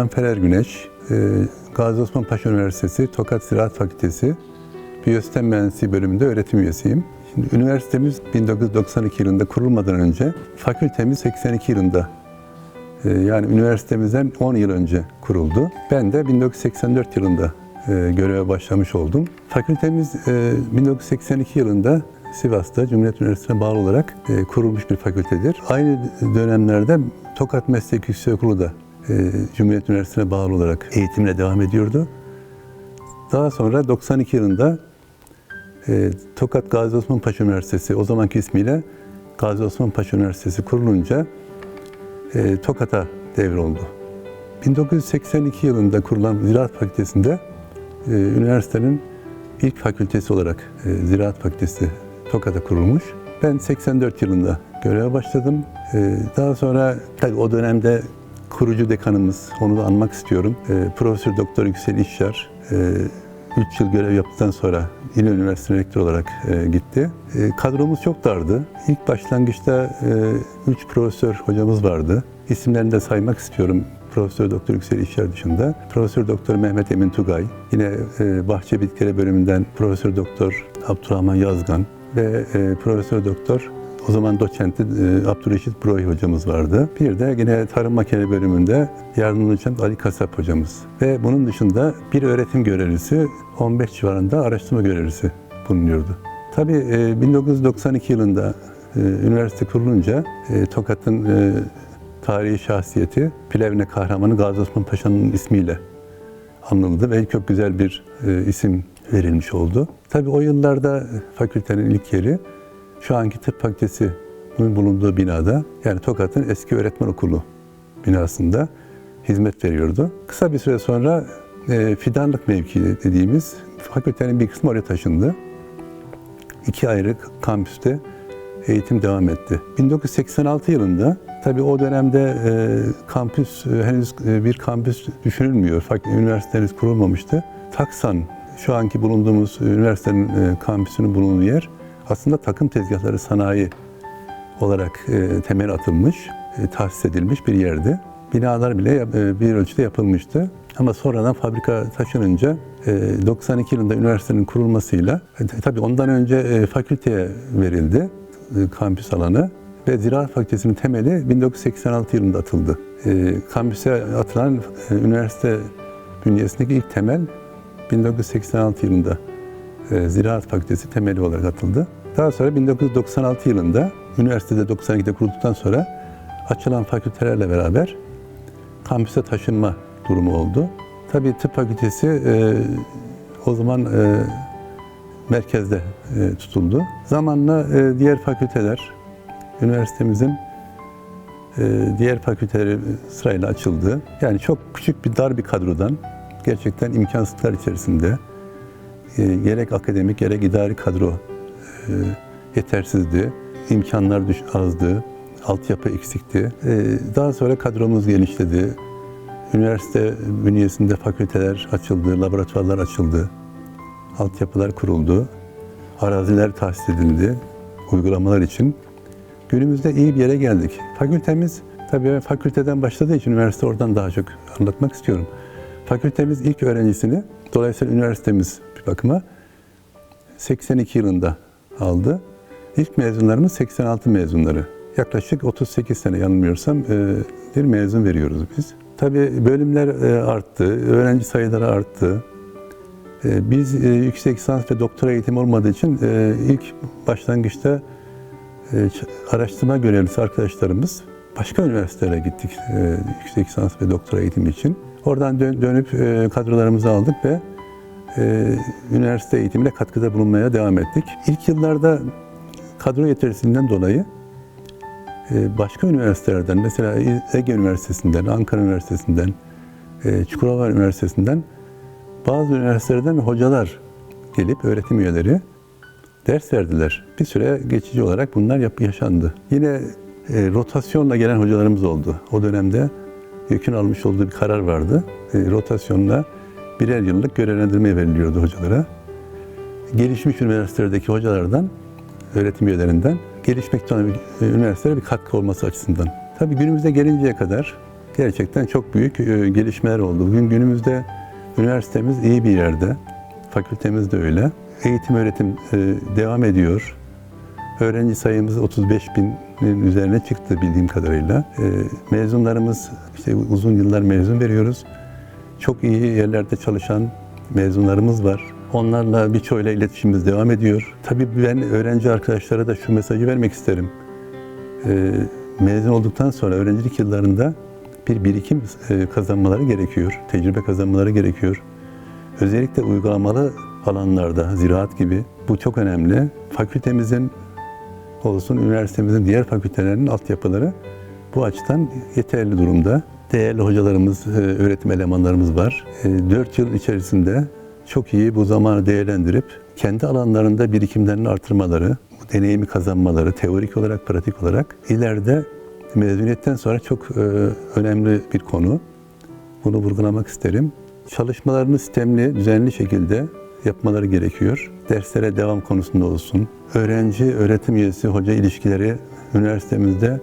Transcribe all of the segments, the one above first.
e, Gazanfer Ergüneş, e, Gazi Osman Paşa Üniversitesi, Tokat Ziraat Fakültesi Biyosistem Mühendisliği bölümünde öğretim üyesiyim. Şimdi üniversitemiz 1992 yılında kurulmadan önce, fakültemiz 82 yılında e, yani üniversitemizden 10 yıl önce kuruldu. Ben de 1984 yılında e, göreve başlamış oldum. Fakültemiz e, 1982 yılında Sivas'ta Cumhuriyet Üniversitesi'ne bağlı olarak kurulmuş bir fakültedir. Aynı dönemlerde Tokat Meslek Yüksekokulu da e, Cumhuriyet Üniversitesi'ne bağlı olarak eğitimine devam ediyordu. Daha sonra 92 yılında e, Tokat Gazi Osman Paşa Üniversitesi o zamanki ismiyle Gazi Osman Paşa Üniversitesi kurulunca e, Tokat'a devroldu. 1982 yılında kurulan Ziraat Fakültesi'nde e, üniversitenin ilk fakültesi olarak Ziraat Fakültesi Tokat'a kurulmuş. Ben 84 yılında göreve başladım. Daha sonra tabii o dönemde kurucu dekanımız, onu da anmak istiyorum. E, Profesör Doktor Yüksel İşyar, e, 3 yıl görev yaptıktan sonra yine üniversite rektör olarak e, gitti. E, kadromuz çok dardı. İlk başlangıçta 3 profesör hocamız vardı. İsimlerini de saymak istiyorum. Profesör Doktor Yüksel İşyer dışında Profesör Doktor Mehmet Emin Tugay, yine e, Bahçe Bitkileri bölümünden Profesör Doktor Abdurrahman Yazgan ve e, Profesör Doktor o zaman doçenti e, Abdülreşit Broy hocamız vardı. Bir de yine tarım makine bölümünde yardımcı doçent Ali Kasap hocamız. Ve bunun dışında bir öğretim görevlisi, 15 civarında araştırma görevlisi bulunuyordu. Tabii e, 1992 yılında e, üniversite kurulunca e, Tokat'ın e, tarihi şahsiyeti Plevne kahramanı Gazi Osman Paşa'nın ismiyle anıldı ve çok güzel bir e, isim verilmiş oldu. Tabii o yıllarda fakültenin ilk yeri şu anki tıp fakültesinin bulunduğu binada yani Tokat'ın eski öğretmen okulu binasında hizmet veriyordu. Kısa bir süre sonra e, fidanlık mevkii dediğimiz fakültenin bir kısmı oraya taşındı. İki ayrı kampüste eğitim devam etti. 1986 yılında tabii o dönemde e, kampüs e, henüz e, bir kampüs düşünülmüyor. Fakülte üniversitemiz kurulmamıştı. Taksan şu anki bulunduğumuz üniversitenin e, kampüsünün bulunduğu yer aslında takım tezgahları sanayi olarak e, temel atılmış, e, tahsis edilmiş bir yerdi. Binalar bile e, bir ölçüde yapılmıştı. Ama sonradan fabrika taşınınca e, 92 yılında üniversitenin kurulmasıyla e, tabii ondan önce e, fakülteye verildi e, kampüs alanı ve Ziraat Fakültesi'nin temeli 1986 yılında atıldı. E, kampüse atılan e, üniversite bünyesindeki ilk temel 1986 yılında e, Ziraat Fakültesi temeli olarak atıldı. Daha sonra 1996 yılında üniversitede 92'de kurulduktan sonra açılan fakültelerle beraber kampüse taşınma durumu oldu. Tabii tıp fakültesi e, o zaman e, merkezde e, tutuldu. Zamanla e, diğer fakülteler, üniversitemizin e, diğer fakülteleri sırayla açıldı. Yani çok küçük bir dar bir kadrodan gerçekten imkansızlıklar içerisinde e, gerek akademik gerek idari kadro yetersizdi. İmkanlar düş azdı. Altyapı eksikti. E, daha sonra kadromuz genişledi. Üniversite bünyesinde fakülteler açıldı, laboratuvarlar açıldı. Altyapılar kuruldu. Araziler tahsis edildi uygulamalar için. Günümüzde iyi bir yere geldik. Fakültemiz, tabii fakülteden başladığı için üniversite oradan daha çok anlatmak istiyorum. Fakültemiz ilk öğrencisini, dolayısıyla üniversitemiz bir bakıma 82 yılında aldı. İlk mezunlarımız 86 mezunları. Yaklaşık 38 sene yanılmıyorsam e, bir mezun veriyoruz biz. Tabii bölümler e, arttı, öğrenci sayıları arttı. E, Biz yüksek lisans ve doktora eğitim olmadığı için ilk başlangıçta araştırma görevlisi arkadaşlarımız başka üniversitelere gittik yüksek lisans ve doktora eğitim için. Oradan dön- dönüp kadrolarımızı aldık ve e, üniversite eğitimine katkıda bulunmaya devam ettik. İlk yıllarda kadro yetersizliğinden dolayı e, başka üniversitelerden, mesela Ege Üniversitesi'nden, Ankara Üniversitesi'nden, e, Çukurova Üniversitesi'nden bazı üniversitelerden hocalar gelip öğretim üyeleri ders verdiler. Bir süre geçici olarak bunlar yap yaşandı. Yine e, rotasyonla gelen hocalarımız oldu. O dönemde YÖK'ün almış olduğu bir karar vardı. E, rotasyonla birer yıllık görevlendirme veriliyordu hocalara. Gelişmiş üniversitelerdeki hocalardan, öğretim üyelerinden gelişmekte olan üniversitelere bir katkı olması açısından. Tabii günümüze gelinceye kadar gerçekten çok büyük gelişmeler oldu. Bugün günümüzde üniversitemiz iyi bir yerde. Fakültemiz de öyle. Eğitim öğretim devam ediyor. Öğrenci sayımız 35 binin üzerine çıktı bildiğim kadarıyla. Mezunlarımız işte uzun yıllar mezun veriyoruz. Çok iyi yerlerde çalışan mezunlarımız var. Onlarla birçoğuyla iletişimimiz devam ediyor. Tabii ben öğrenci arkadaşlara da şu mesajı vermek isterim. Ee, mezun olduktan sonra öğrencilik yıllarında bir birikim e, kazanmaları gerekiyor. Tecrübe kazanmaları gerekiyor. Özellikle uygulamalı alanlarda, ziraat gibi bu çok önemli. Fakültemizin olsun, üniversitemizin diğer fakültelerinin altyapıları bu açıdan yeterli durumda. Değerli hocalarımız, e, öğretim elemanlarımız var. 4 yıl içerisinde çok iyi bu zamanı değerlendirip kendi alanlarında birikimlerini artırmaları, bu deneyimi kazanmaları, teorik olarak, pratik olarak ileride mezuniyetten sonra çok e, önemli bir konu. Bunu vurgulamak isterim. Çalışmalarını sistemli, düzenli şekilde yapmaları gerekiyor. Derslere devam konusunda olsun. Öğrenci, öğretim üyesi, hoca ilişkileri üniversitemizde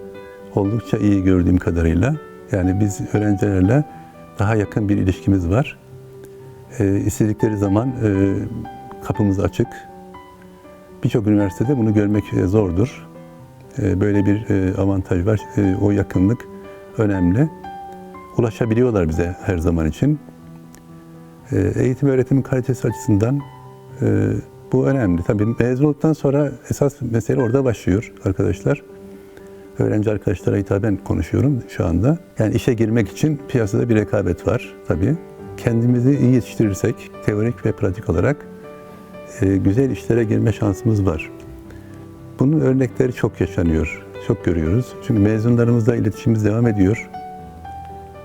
oldukça iyi gördüğüm kadarıyla. Yani biz öğrencilerle daha yakın bir ilişkimiz var. E, istedikleri zaman e, kapımız açık. Birçok üniversitede bunu görmek e, zordur. E, böyle bir e, avantaj var. E, o yakınlık önemli. Ulaşabiliyorlar bize her zaman için. E, eğitim öğretimin kalitesi açısından e, bu önemli. Tabii mezun olduktan sonra esas mesele orada başlıyor arkadaşlar. Öğrenci arkadaşlara hitaben konuşuyorum şu anda. Yani işe girmek için piyasada bir rekabet var tabii. Kendimizi iyi yetiştirirsek teorik ve pratik olarak e, güzel işlere girme şansımız var. Bunun örnekleri çok yaşanıyor, çok görüyoruz. Çünkü mezunlarımızla iletişimimiz devam ediyor.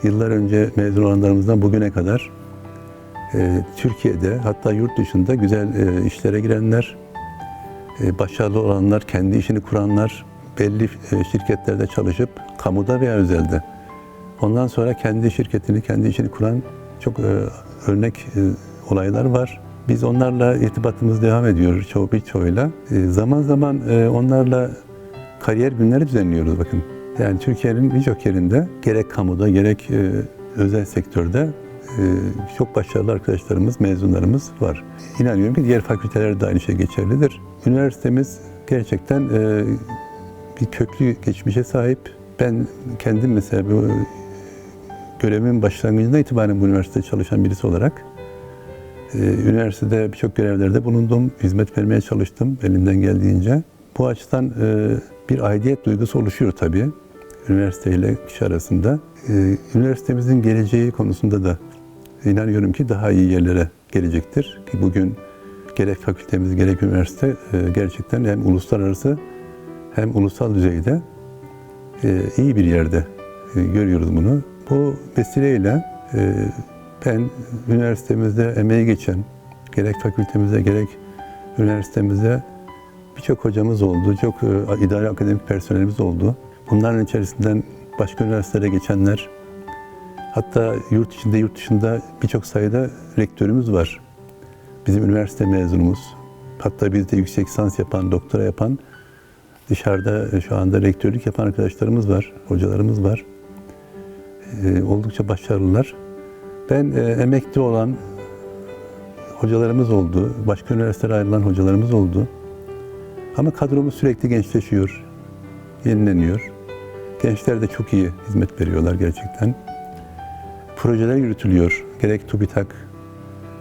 Yıllar önce mezun olanlarımızdan bugüne kadar e, Türkiye'de hatta yurt dışında güzel e, işlere girenler, e, başarılı olanlar, kendi işini kuranlar, belli e, şirketlerde çalışıp kamuda veya özelde ondan sonra kendi şirketini, kendi işini kuran çok e, örnek e, olaylar var. Biz onlarla irtibatımız devam ediyor çoğu birçoğuyla. Zaman zaman onlarla kariyer günleri düzenliyoruz bakın. Yani Türkiye'nin birçok yerinde gerek kamuda gerek özel sektörde çok başarılı arkadaşlarımız, mezunlarımız var. İnanıyorum ki diğer fakültelerde de aynı şey geçerlidir. Üniversitemiz gerçekten bir köklü geçmişe sahip. Ben kendim mesela bu görevimin başlangıcında itibaren bu üniversitede çalışan birisi olarak e, üniversitede birçok görevlerde bulundum, hizmet vermeye çalıştım elimden geldiğince. Bu açıdan e, bir aidiyet duygusu oluşuyor tabii üniversite ile kişi arasında. E, üniversitemizin geleceği konusunda da inanıyorum ki daha iyi yerlere gelecektir. Ki bugün gerek fakültemiz gerek üniversite e, gerçekten hem uluslararası hem ulusal düzeyde e, iyi bir yerde e, görüyoruz bunu. Bu vesileyle e, ben üniversitemizde emeği geçen, gerek fakültemizde gerek üniversitemizde birçok hocamız oldu, çok e, idari akademik personelimiz oldu. Bunların içerisinden başka üniversitelere geçenler, hatta yurt içinde yurt dışında birçok sayıda rektörümüz var. Bizim üniversite mezunumuz, hatta bizde yüksek lisans yapan, doktora yapan, dışarıda şu anda rektörlük yapan arkadaşlarımız var, hocalarımız var e, oldukça başarılılar. Ben e, emekli olan hocalarımız oldu, başka üniversitelere ayrılan hocalarımız oldu. Ama kadromuz sürekli gençleşiyor, yenileniyor. Gençler de çok iyi hizmet veriyorlar gerçekten. Projeler yürütülüyor. Gerek TÜBİTAK,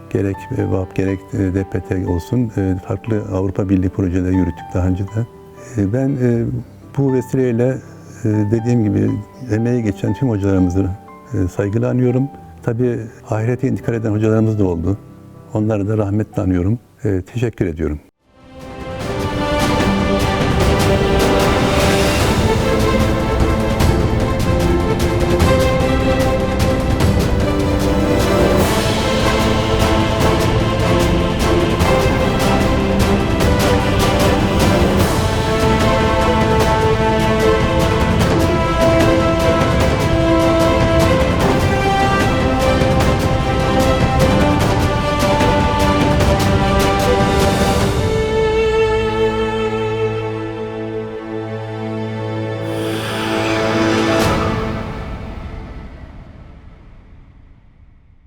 gerek e, VAP, gerek e, DPT olsun. E, farklı Avrupa Birliği projeleri yürüttük daha önce de. E, Ben e, bu vesileyle e, dediğim gibi emeği geçen tüm hocalarımızı e, saygıyla anıyorum. Tabii ahirete intikal eden hocalarımız da oldu. Onları da rahmetle anıyorum. Teşekkür ediyorum.